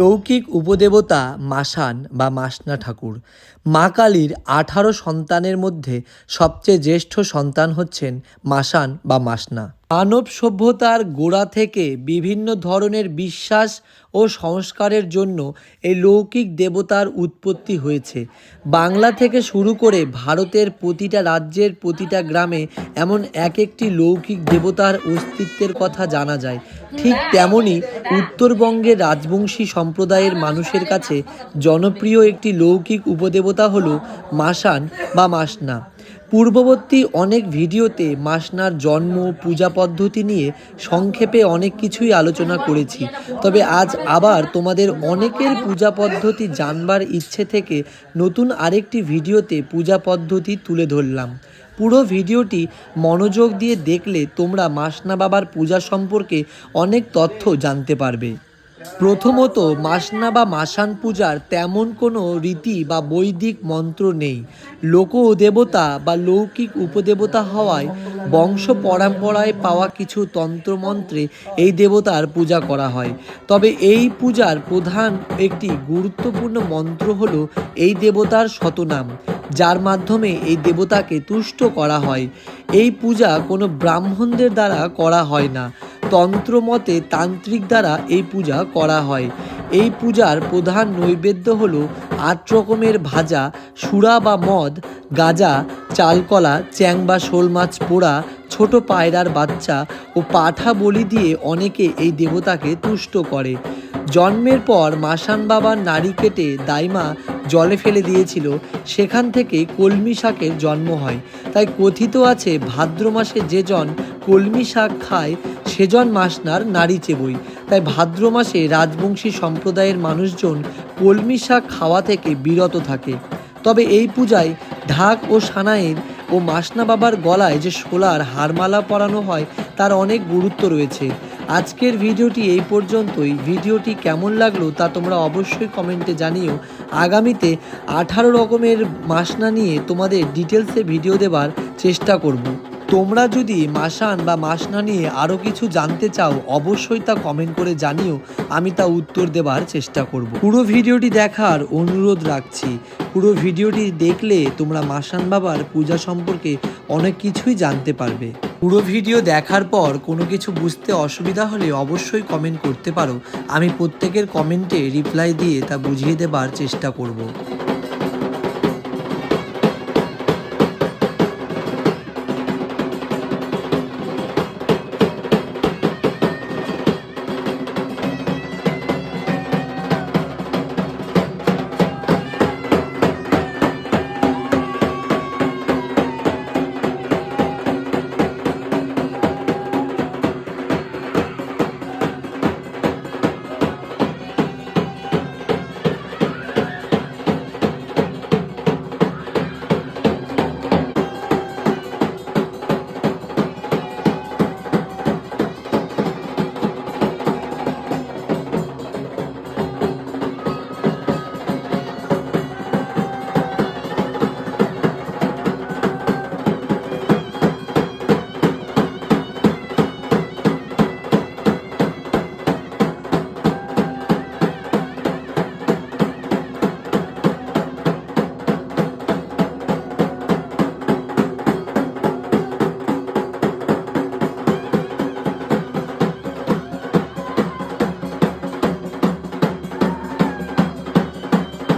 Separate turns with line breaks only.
লৌকিক উপদেবতা মাসান বা মাসনা ঠাকুর। মা কালীর আঠারো সন্তানের মধ্যে সবচেয়ে জ্যেষ্ঠ সন্তান হচ্ছেন মাসান বা মাসনা। মানব সভ্যতার গোড়া থেকে বিভিন্ন ধরনের বিশ্বাস ও সংস্কারের জন্য এই লৌকিক দেবতার উৎপত্তি হয়েছে। বাংলা থেকে শুরু করে ভারতের প্রতিটা রাজ্যের প্রতিটা গ্রামে এমন এক একটি লৌকিক দেবতার অস্তিত্বের কথা জানা যায়। ঠিক তেমনই উত্তরবঙ্গের রাজবংশী সম্প্রদায়ের মানুষের কাছে জনপ্রিয় একটি লৌকিক উপদেবতা হল মাসান বা মাসনা। পূর্ববর্তী অনেক ভিডিওতে মাসনার জন্ম, পূজা পদ্ধতি নিয়ে সংক্ষেপে অনেক কিছুই আলোচনা করেছি। তবে আজ আবার তোমাদের অনেকের পূজা পদ্ধতি জানবার ইচ্ছে থেকে নতুন আরেকটি ভিডিওতে পূজা পদ্ধতি তুলে ধরলাম। পুরো ভিডিওটি মনোযোগ দিয়ে দেখলে তোমরা মাসনা বাবার পূজা সম্পর্কে অনেক তথ্য জানতে পারবে। প্রথমত মাসনা বা মাসান পূজার তেমন কোনো রীতি বা বৈদিক মন্ত্র নেই। লোক দেবতা বা লৌকিক উপদেবতা হওয়ায় বংশ পরম্পরায় পাওয়া কিছু তন্ত্রমন্ত্রে এই দেবতার পূজা করা হয়। তবে এই পূজার প্রধান একটি গুরুত্বপূর্ণ মন্ত্র হল এই দেবতার শতনাম, যার মাধ্যমে এই দেবতাকে তুষ্ট করা হয়। এই পূজা কোনো ব্রাহ্মণদের দ্বারা করা হয় না। তন্ত্রমতে তান্ত্রিক দ্বারা এই পূজা করা হয়। এই পূজার প্রধান নৈবেদ্য হল আট রকমের ভাজা সুরা বা মদ, গাজা, চালকলা চ্যাং বা শোল মাছ পোড়া, ছোট পায়রার বাচ্চা ও পাঠা বলি দিয়ে অনেকে এই দেবতাকে তুষ্ট করে। জন্মের পর মাসান বাবার নাড়ি কেটে দাইমা জলে ফেলে দিয়েছিল। সেখান থেকে কলমি শাকের জন্ম হয়। তাই কথিত আছে, ভাদ্র মাসে যে জন কলমি শাক খায় সেজন মাসনার নারী চেবই। তাই ভাদ্র মাসে রাজবংশী সম্প্রদায়ের মানুষজন কলমি শাক খাওয়া থেকে বিরত থাকে। তবে এই পূজায় ঢাক ও সানাইয়ের ও মাসনা বাবার গলায় যে শোলার হারমালা পরানো হয়, তার অনেক গুরুত্ব রয়েছে। আজকের ভিডিওটি এই পর্যন্তই। ভিডিওটি কেমন লাগল তা তোমরা অবশ্যই কমেন্টে জানিও। আগামীতে আঠারো রকমের মাসনা নিয়ে তোমাদের ডিটেলসে ভিডিও দেবার চেষ্টা করব। তোমরা যদি মাসান বা মাসনা নিয়ে আরও কিছু জানতে চাও, অবশ্যই তা কমেন্ট করে জানিও, আমি তা উত্তর দেবার চেষ্টা করব। পুরো ভিডিওটি দেখার অনুরোধ রাখছি। পুরো ভিডিওটি দেখলে তোমরা মাসান বাবার পূজা সম্পর্কে অনেক কিছুই জানতে পারবে। পুরো ভিডিও দেখার পর কোনো কিছু বুঝতে অসুবিধা হলে অবশ্যই কমেন্ট করতে পারো। আমি প্রত্যেকের কমেন্টে রিপ্লাই দিয়ে তা বুঝিয়ে দেবার চেষ্টা করব।